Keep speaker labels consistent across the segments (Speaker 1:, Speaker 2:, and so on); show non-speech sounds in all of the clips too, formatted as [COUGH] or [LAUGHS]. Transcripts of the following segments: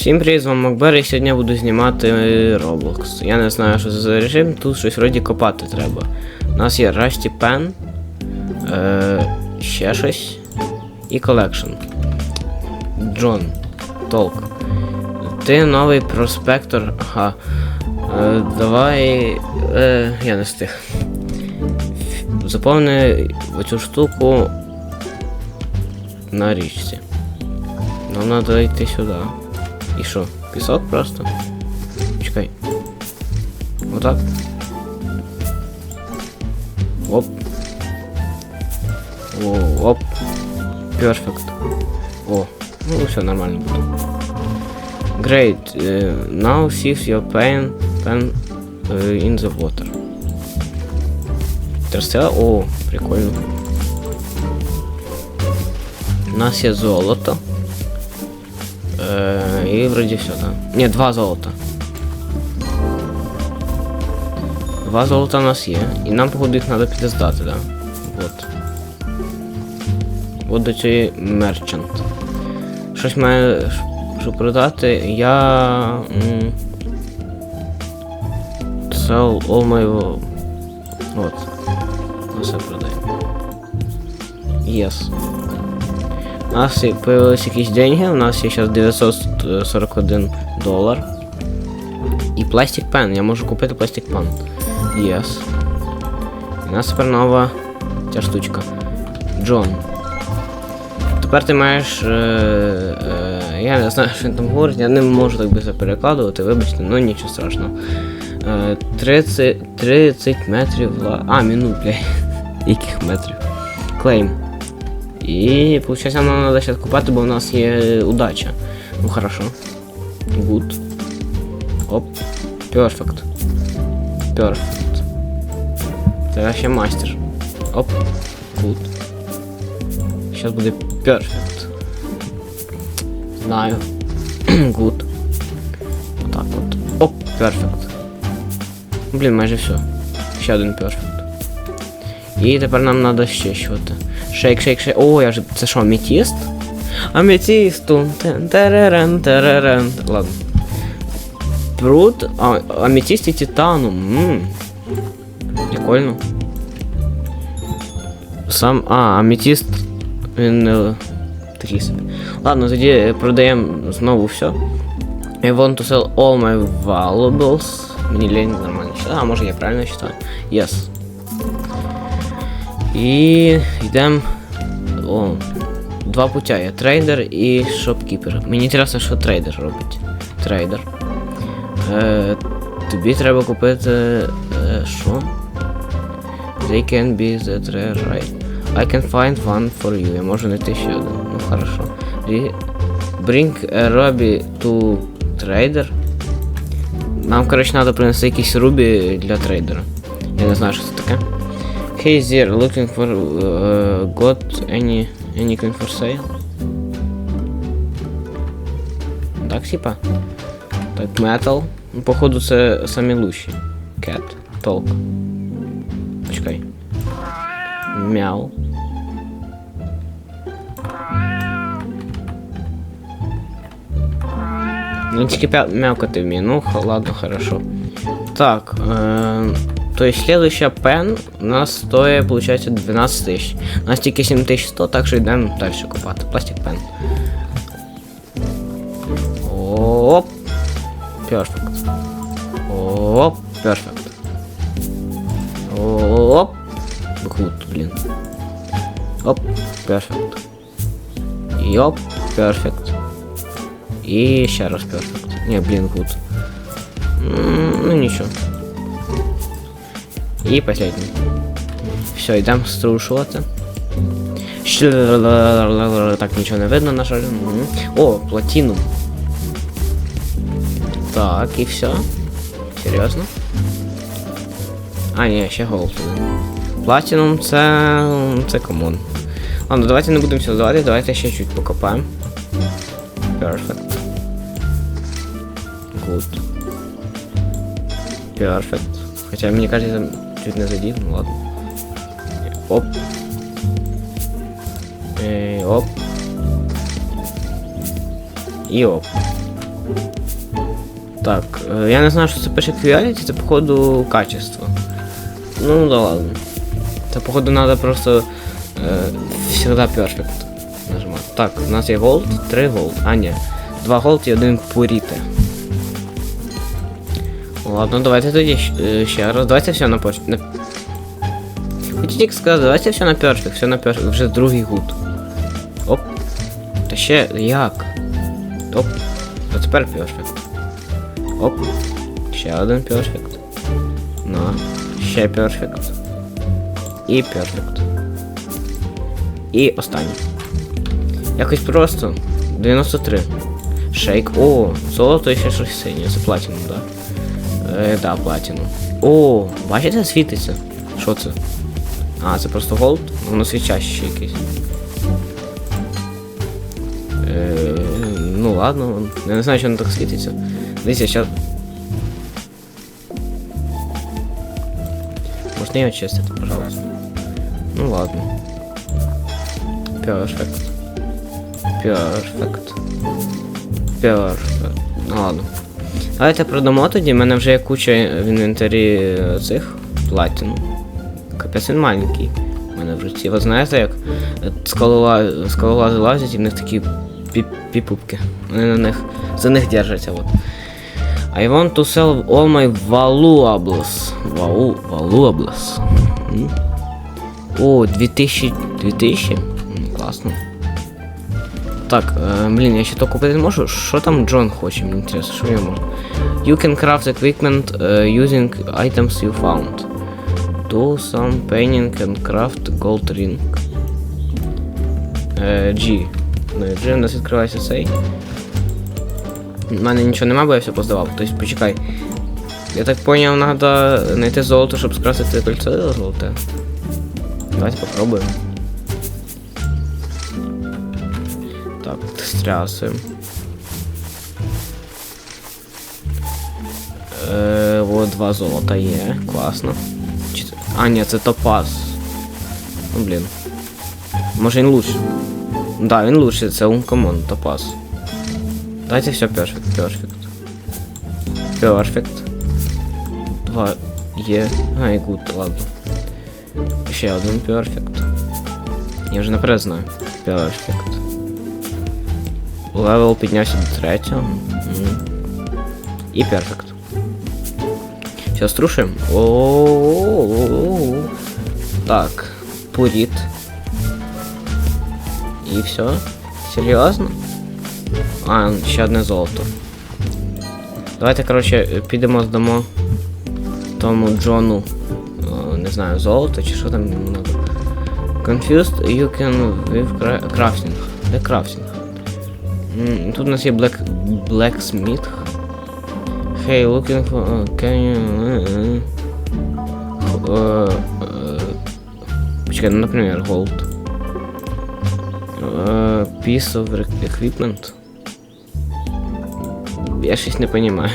Speaker 1: Всім привіт, з вами Макбер, і сьогодні я буду знімати Roblox. Я не знаю, що за режим, тут щось вроді копати треба. У нас є Rusty Pen, е, ще щось і Collection. Джон, Толк. Ти новий проспектор. Ага. Е, давай. Е, я не встиг. Заповни оцю штуку на річці. Нам треба йти сюди. І що? Пісок просто? Чекай. Отак. Оп. О, оп. Перфект. О, ну все нормально буде. Great. Uh, now shift your pen, pen uh, in the water. Терстила? О, прикольно. У нас є золото. Е, і вроді все, да. Ні, два золота. Два золота у нас є. І нам, походу, їх треба піти да. Вот. От до цієї мерчант. Щось має, щоб продати. Я. Sell all my... От. Все продаю. Yes. У нас появились якісь деньги, у нас є зараз 941 долар. І пластик пен, я можу купити пластик пен. Yes. У нас тепер нова ця штучка. Джон. Тепер ти маєш. Е, е, я не знаю, що він там говорить, я не можу так би перекладувати, вибачте, ну нічого страшного. Е, 30, 30 метрів. ла- А, минут, бля. [LAUGHS] Яких метрів? Клейм. І виходить, нам треба зараз купати, бо у нас є удача. Ну хорошо. Good. Оп. Perfect. Perfect. Це вообще мастер. Оп. Good. Сейчас буде perfect. Знаю. Good. Отак от. Оп, perfect. Блін, майже все. Ще один perfect. І тепер нам треба ще щось. Шейк, шейк, шейк. О, я ж. Це що, аметіст? Аметісту. Тен, теререн, теререн. Ладно. Пруд, а, аметіст і титану. Ммм. Прикольно. Сам. А, аметіст. Він. е, Такий собі. Ладно, тоді продаємо знову все. I want to sell all my valuables. Мені лень нормально читати. А, може я правильно читаю? Yes. І йдемо. Два путя є. Трейдер і шопкіпер. Мені цікаво, що трейдер робить. Трейдер. Е, тобі треба купити. Е? They can be rare, right. I can find one for you. Я можу знайти ще один. Ну хорошо. Bring Ruby to trader. Нам, коротше, треба принести якісь рубі для трейдера. Я не знаю, що це таке. Hey there, looking for uh, got any anything for sale? Так, типа? Так, metal. Ну, походу, це самі лучші. Cat. Толк. Почекай. Мяу. Ну, тільки пя- мявкати вміє. Ну, х- ладно, хорошо. Так, э, то есть следующая пен у нас стоит, получается, 12 тысяч. У нас тільки 7100, так що йдемо далі купати. Пластик пен. Оп. Перфект. Оп. Перфект. Оп. Бухут, блін. Оп. Перфект. І оп. Перфект. І ще раз перфект. Не, блін, гуд. М, Ну ничего. И последний. Все, йдемо струшувати. Щ- Так, нічого не видно, на жаль. О, платинум. Так, і все. Серйозно? А, ні, ще голд. Платинум це. це комон. Ладно, давайте не будемо все здавати, давайте ще чуть покопаємо. Perfect. Good. Perfect. Хотя мне кажется, чуть не задел, ну ладно. Оп. Эй, оп. И оп. Так, е, я не знаю, що це пише quality, це походу качество. Ну да ладно. Це походу надо просто е, всегда perfect нажимати. Так, у нас є gold, 3 gold. А, ні. 2 gold і 1 purite. Ладно, давайте тоді е, ще раз. Давайте все на поч... На... Хочу тільки сказати, давайте все на perfect, все на perfect, вже другий гуд. Оп. Та ще як? Оп. А тепер perfect. Оп. Ще один perfect. На. Ще perfect. І perfect. І останній. Якось просто. 93. Шейк. О, золото і ще щось синє. Це платінум, да? Е, да, платінум. О, бачите, світиться. Що це? А, це просто голд? Воно свічаще якесь. Е, ну ладно, я не знаю, що воно так світиться. Дивіться, зараз. Можна її очистити, пожалуйста. Ну ладно. Perfect. Perfect. Perfect. Ну ладно. Давайте продамо тоді, в мене вже є куча в інвентарі е, цих платін. Капець він маленький. У мене в житті. Ви знаєте, як скалола... скалолази лазять і в них такі пі- піпупки. Вони на них за них держаться. От. I want to sell all my valuables. Вау, valuables. О, 2000. 2000? Класно. Так, е, блін, я ще то купити не можу. Що там Джон хоче, мені інтересно, що я можу. You can craft equipment uh, using items you found. Do some painting and craft gold ring. Е, G. Ну, і G у нас відкривається цей. У мене нічого нема, бо я все поздавав. Тобто почекай. Я так поняв, треба знайти золото, щоб скрасити кольцо золоте. Давайте попробуємо. Так, стрясуємо. Е, о, два золота є, класно. Чи це- А, ні, це топаз. Ну, блін. Може він лучше. Да, він лучше, це ункомон, топаз. Давайте все перфект, перфект. Перфект. Два є. А, і гуд, ладно. Ще один перфект. Я вже наперед знаю. Перфект. Левел піднявся до третього. Мгм. І перфект. Все, струшуємо. О-о-о-о-о. Так, пуріт. І все. Серйозно? А, ще одне золото. Давайте, коротше, підемо здамо тому Джону. е, Не знаю, золото чи що там йому надо. Confused, you can with cra- crafting. Де крафтинг? М, Тут у нас є Black, Blacksmith. Hey, looking for... uh, can you... uh, uh, uh, Почекай, ну, например, gold. Uh, piece of re- equipment. Я щось не понимаю.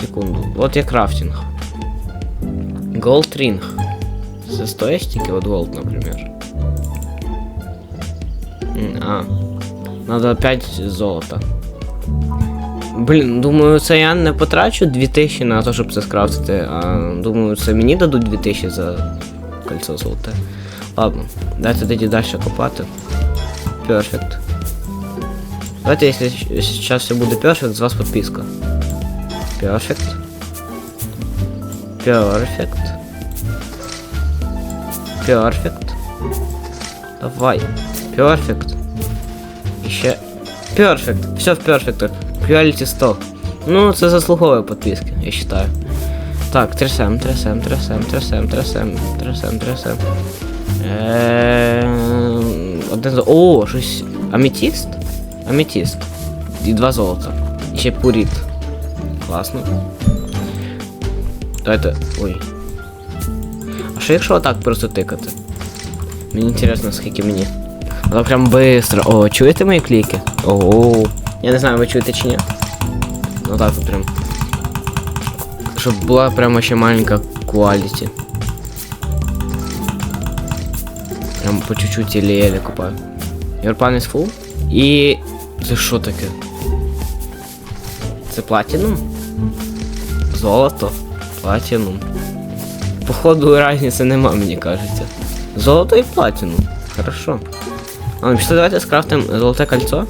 Speaker 1: Секунду. Вот я крафтинг. Gold ring. Це стоїть тільки от gold, например. М, А. Надо опять золото. Блін, думаю, це я не потрачу 2000 на те, щоб це скрафтити, а думаю, це мені дадуть 2000 за кольцо золоте. Ладно, дайте тоді далі копати. Перфект. Давайте, если сейчас все буде перфект, з вас подписка. Перфект. Перфект. Перфект. Давай. Перфект. Еще. Перфект. Все в перфектах. Quality 100. Ну, це заслуговує підписки, я считаю. Так, трясем, трясем, трясем, трясем, трясем, трясем, трясем. Эм, Одне золото. О, щось. Аметіст? Аметіст. І два золота. І ще пуріт. Класно. Давайте. Ой. А що якщо отак просто тикати? Мені інтересно, скільки мені. Але прям быстро. О, чуєте мої кліки? Ого. Я не знаю, ви чуєте чи ні. Ну так от прям. Щоб була прямо ще маленька quality. Прям по чуть-чуть еле-еле купаю. Your pan is full. І. Це що таке? Це платінум? Золото? Платінум. Походу різниці нема, мені кажеться. Золото і платінум. Хорошо. А, давайте скрафтим золоте кольцо.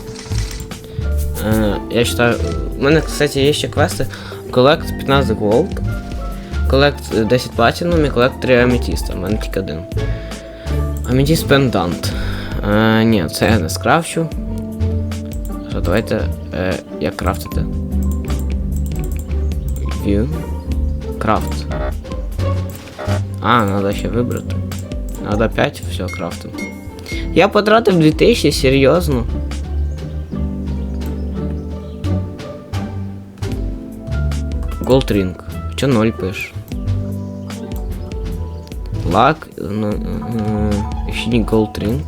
Speaker 1: Е, я считаю. У мене, кстати, є ще квести. Collect 15 gold. Collect 10 platinum і collect 3 аметіста. У мене тільки один. Аметіст пендант. Е, ні, це я не скрафчу. Що, давайте. Е, як крафтити? View. Крафт. А, надо ще вибрати. Надо 5, все, крафтим. Я потратив 2000, серйозно. Gold Ring. Що 0 пиш? Лак. ну, е, Ще не Gold Ring.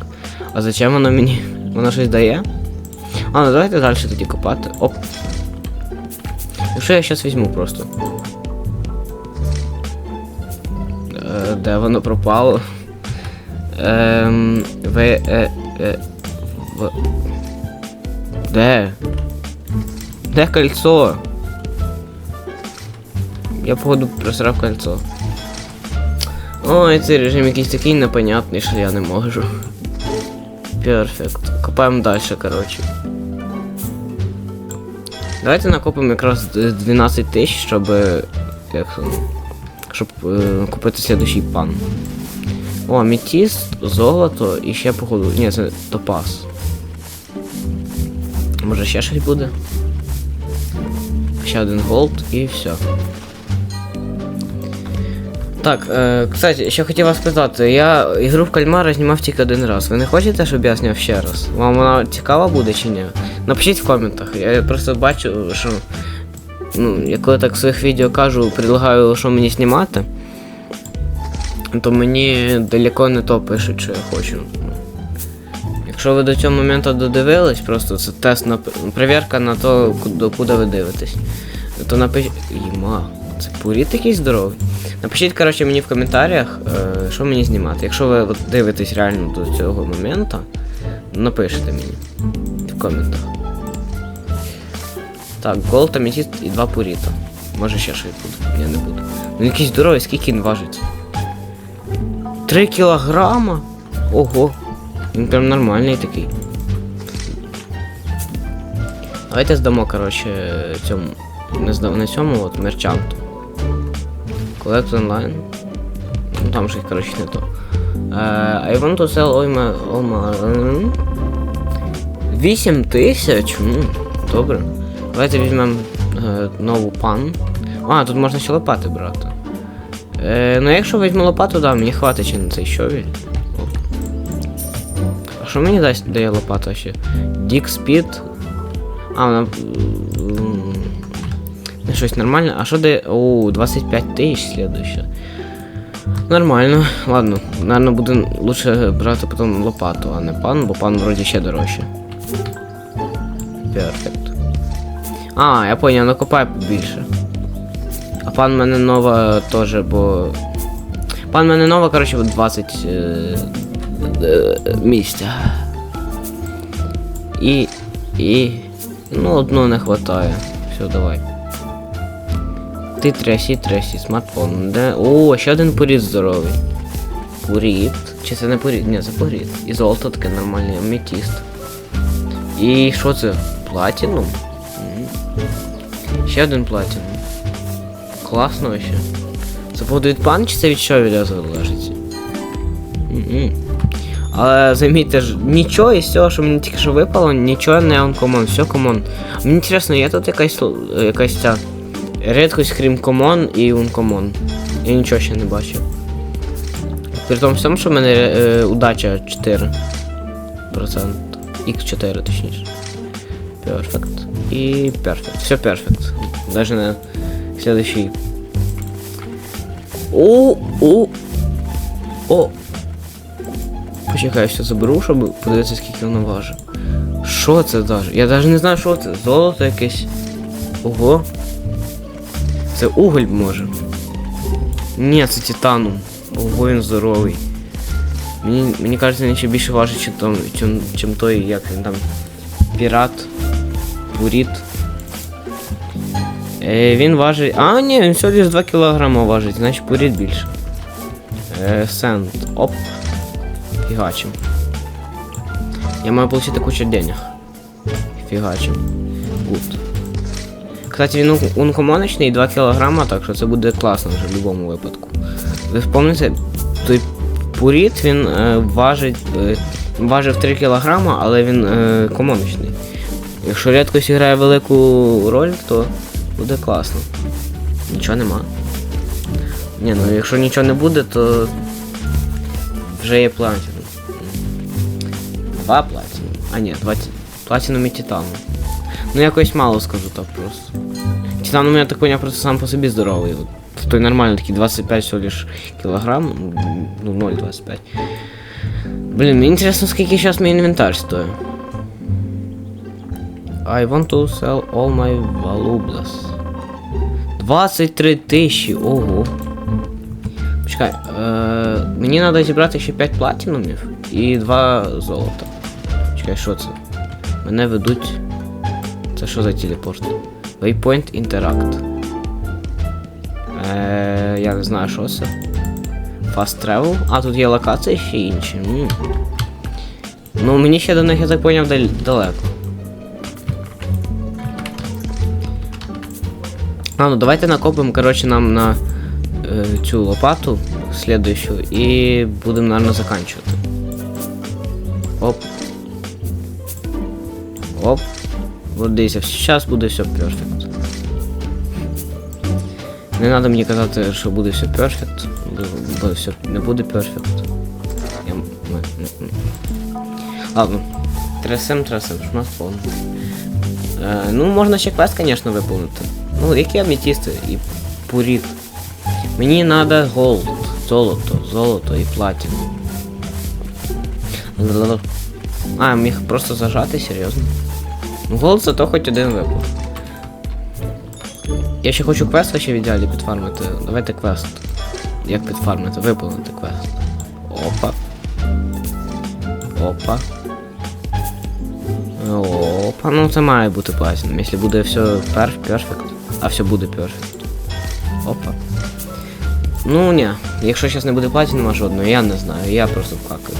Speaker 1: А зачем воно мені? Воно щось дає? А, ну давайте далі тоді копати. Оп. Якщо я зараз візьму просто. Е, де воно пропало? Ем. В. Е, е, в. Де? Де кольцо? Я походу просрав кольцо. Ой, цей режим якийсь такий непонятний, що я не можу. Перфект. Копаємо далі, коротше. Давайте накопимо якраз д- 12 тисяч, щоб. Як, щоб е, купити слідущий пан. О, аметіст, золото і ще походу. Ні, це топаз. Може ще щось буде? Ще один голд і все. Так, е, кстати, ще хотів вас спитати, я ігру в кальмара знімав тільки один раз. Ви не хочете, щоб я зняв ще раз? Вам вона цікава буде чи ні? Напишіть в коментах. Я просто бачу, що. Ну, я коли так в своїх відео кажу, предлагаю, що мені знімати, то мені далеко не то пишуть, що я хочу. Якщо ви до цього моменту додивились, просто це тест на перевірка на то, куди, куди ви дивитесь. То напишіть. Єма, це пурі такий здоровий. Напишіть, коротше, мені в коментарях, е, що мені знімати. Якщо ви от, дивитесь реально до цього моменту, напишите мені в коментах. Так, голд, аметіст і два пуріта. Може ще щось буде. Я не буду. Ну якийсь здоровий, скільки він важить? 3 кілограма? Ого. Він прям нормальний такий. Давайте здамо, коротше, цьому. Не здав не цьому, от мерчанту. Collect online. Ну там щось, коротше, не то. Uh, I want to sell all my... All my... 8 тисяч? Ну, добре. Давайте візьмемо е, нову пан. А, тут можна ще лопати брати. Е, ну якщо візьму лопату, да, мені хватить ще на цей щовіль. А що мені дасть дає лопата ще? Дік спід. А, вона. Щось нормальне. А що дає. О, 25 тисяч слідуще. Нормально. Ладно, наверное, буде лучше брати потім лопату, а не пан, бо пан вроді ще дорожче. Перфект. А, я понял, накопай побільше. Пан мене нова теж, бо. Пан мене нова, коротше, 20 е, е, місця. І. І. Ну, одного не хватає. Все, давай. Ти трясі, трясі, смартфон. Де? О, ще один порід здоровий. Порід. Чи це не порід? Ні, це порід. І золото таке нормальне, аметіст. І що це? Платінум? Ще один платінум. Класно ще. Це походу від пан чи це від щовіля залежить? Мгм. Але замітьте ж, нічого із цього, що мені тільки що випало, нічого не uncommon, все комон. Мені інтересно, є тут якась, якась ця рідкость, крім комон і uncommon. Я нічого ще не бачив. При тому всьому, що в мене е, удача 4%. X4 точніше. Перфект. И перфект. Все перфект. Даже на следующий. О, о, о. Почекай, я все заберу, щоб подивитися, скільки воно важить. Що це даже? Я навіть не знаю, що це. Золото якесь. Ого. Це уголь може. Ні, це титанум. Ого, він здоровий. Мені, мені кажеться, він ще більше важить, чим, чим, чим той, як він там. Пірат. Буріт. Е, він важить. А, ні, він всього лиш 2 кг важить, значить порід більше. Е, сенд. Оп. Фігачим. Я маю получити кучу денег. Фігачим. Гуд. Кстати, він ункомоночний 2 кг, так що це буде класно вже в будь-якому випадку. Ви вспомните, той пуріт він е, важить. Е, важив 3 кг, але він е, комоночний. Якщо рідкось грає велику роль, то буде класно. Нічого нема. Ні, ну якщо нічого не буде, то вже є платінум. Два платінум. А ні, два ті- платінум і титану. Ну якось мало скажу так просто. Титаном, я так поняв, просто сам по собі здоровий. От, той нормально такий 25 всього лиш кілограм. Ну 0,25. Блін, мені інтересно, скільки зараз мій інвентар стоїть. I want to sell all my valuables. 23 тисячі, ого. Почекай, е, мені треба зібрати ще 5 платінумів і 2 золота. Чекай, що це? Мене ведуть. Це що за телепорт? Waypoint Interact. Е, я не знаю, що це. Fast Travel. А, тут є локації ще інші. М. Ну, мені ще до них, я так поняв, далеко. А, ну давайте накопимо, короче, нам на е, цю лопату следующую і будемо, наверное, заканчивати. Оп. Оп. Вот дивіться, зараз буде все перфект. Не треба мені казати, що буде все перфект, бо все не буде перфект. Я... Ладно. Трясем, трясем, шмат повний. Е, ну, можна ще квест, звісно, виповнити. Ну, які аметісти і пуріт. Мені треба голд, золото, золото і платіну. Л-л-л. А, міг просто зажати, серйозно. Ну, голд зато хоч один випав. Я ще хочу квест ще в ідеалі підфармити. Давайте квест. Як підфармити? Виповнити квест. Опа. Опа. Опа, ну це має бути платіном. Якщо буде все перф, перфект, а все буде перфект. Опа. Ну ні, якщо зараз не буде платінома жодного, я не знаю, я просто вкакаю.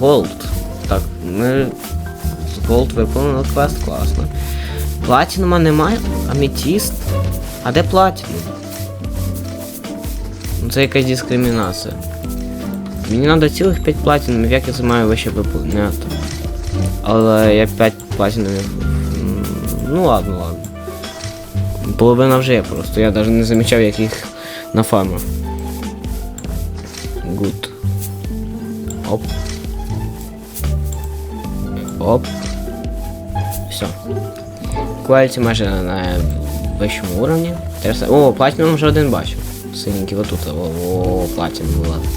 Speaker 1: Голд. Так, ми Голд виповнили квест, класно. Платінума немає, аметіст. А де платінум? Ну це якась дискримінація. Мені треба цілих 5 платінумів, як я це маю вище виповняти. Але я 5 платінумів. Ну ладно, ладно. Половина вже є просто, я навіть не замічав, як їх нафармив. Гуд. Оп. Оп. Все. Quality майже на вищому уровні. О, платінум вже один бачу. Синенький отут. О, о, платінум, ладно.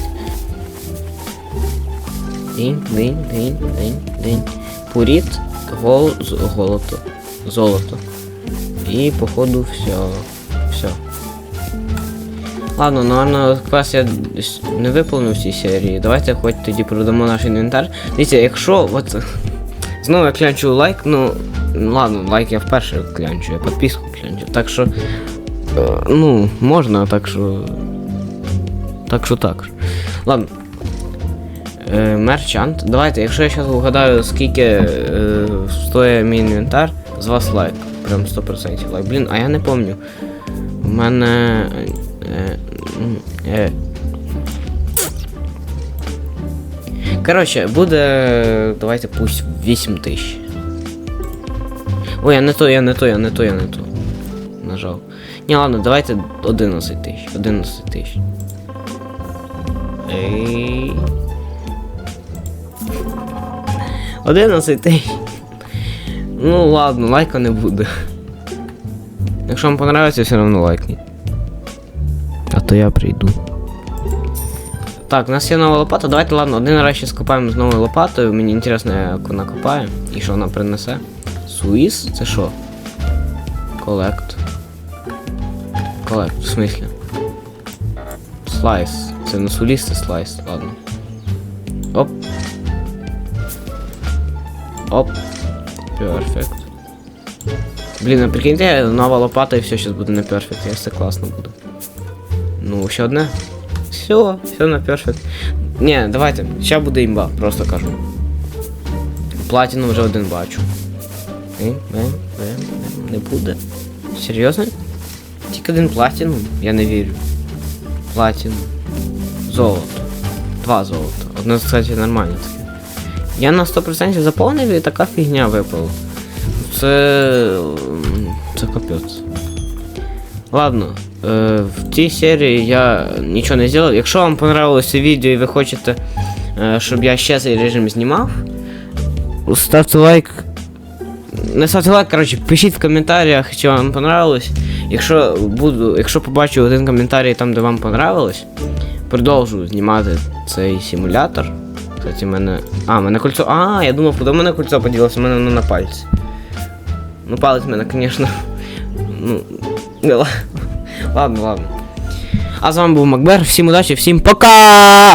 Speaker 1: Динь, динь, динь, динь, динь. Пуріт, гол, голото, золото. І походу все. Все. Ладно, наверное, квест я не виповнив в цій серії. Давайте хоч тоді продамо наш інвентар. Дивіться, якщо от [LAUGHS] знову я клянчу лайк, ну ладно, лайк я вперше клянчу, я підписку клянчу. Так що. е, Ну, можна, так що. Так що так. Ладно. Е, мерчант. Давайте, якщо я зараз вгадаю, скільки е, стоїть мій інвентар, з вас лайк. Прям 100% лайк. Блін, а я не помню. У мене. Е, м, е. Коротше, буде. Давайте пусть 8 тисяч. Ой, я не то, я не то, я не то, я не то. Нажав. Ні, ладно, давайте 11 тисяч. 11 тисяч. Ей. 11 тисяч. Ну ладно, лайка не буде. Якщо вам понравиться, все одно лайкніть. А то я прийду. Так, у нас є нова лопата. Давайте, ладно, один раз ще скопаємо з новою лопатою. Мені інтересно, як вона копає і що вона принесе. Суїс? Це що? Колект. Колект, в смислі? Слайс. Це не суліс, це слайс, ладно. Оп. Оп. Перфект. Блін, а прикиньте, нова лопата і все зараз буде на перфект. Я це класно буде. Ну, ще одне. Все, все на перфект. Ні, давайте. Ще буде імба, просто кажу. Платіну вже один бачу. Ей, ей, ей, ей, Не буде. Серйозно? Тільки один платіну? Я не вірю. Платіну. Золото. Два золота. Одне, кстати, нормально таке. Я на 100% заповнив і така фігня випала. Це. Це капець. Ладно, е, в цій серії я нічого не зробив. Якщо вам понравилось це відео і ви хочете, е, щоб я ще цей режим знімав, ставте лайк. Не ставте лайк, коротше, пишіть в коментарях, чи вам понравилось. Якщо буду, якщо побачу один коментарій там, де вам понравилось, продовжу знімати цей симулятор. Кстати, в мене. А, в мене кольцо. А, я думав, куди в мене кольцо поділося, в мене воно на пальці. Ну, палець в мене, звісно. Ну. [LAUGHS] Ладно, ладно. А з вами був Макбер. Всім удачі, всім пока!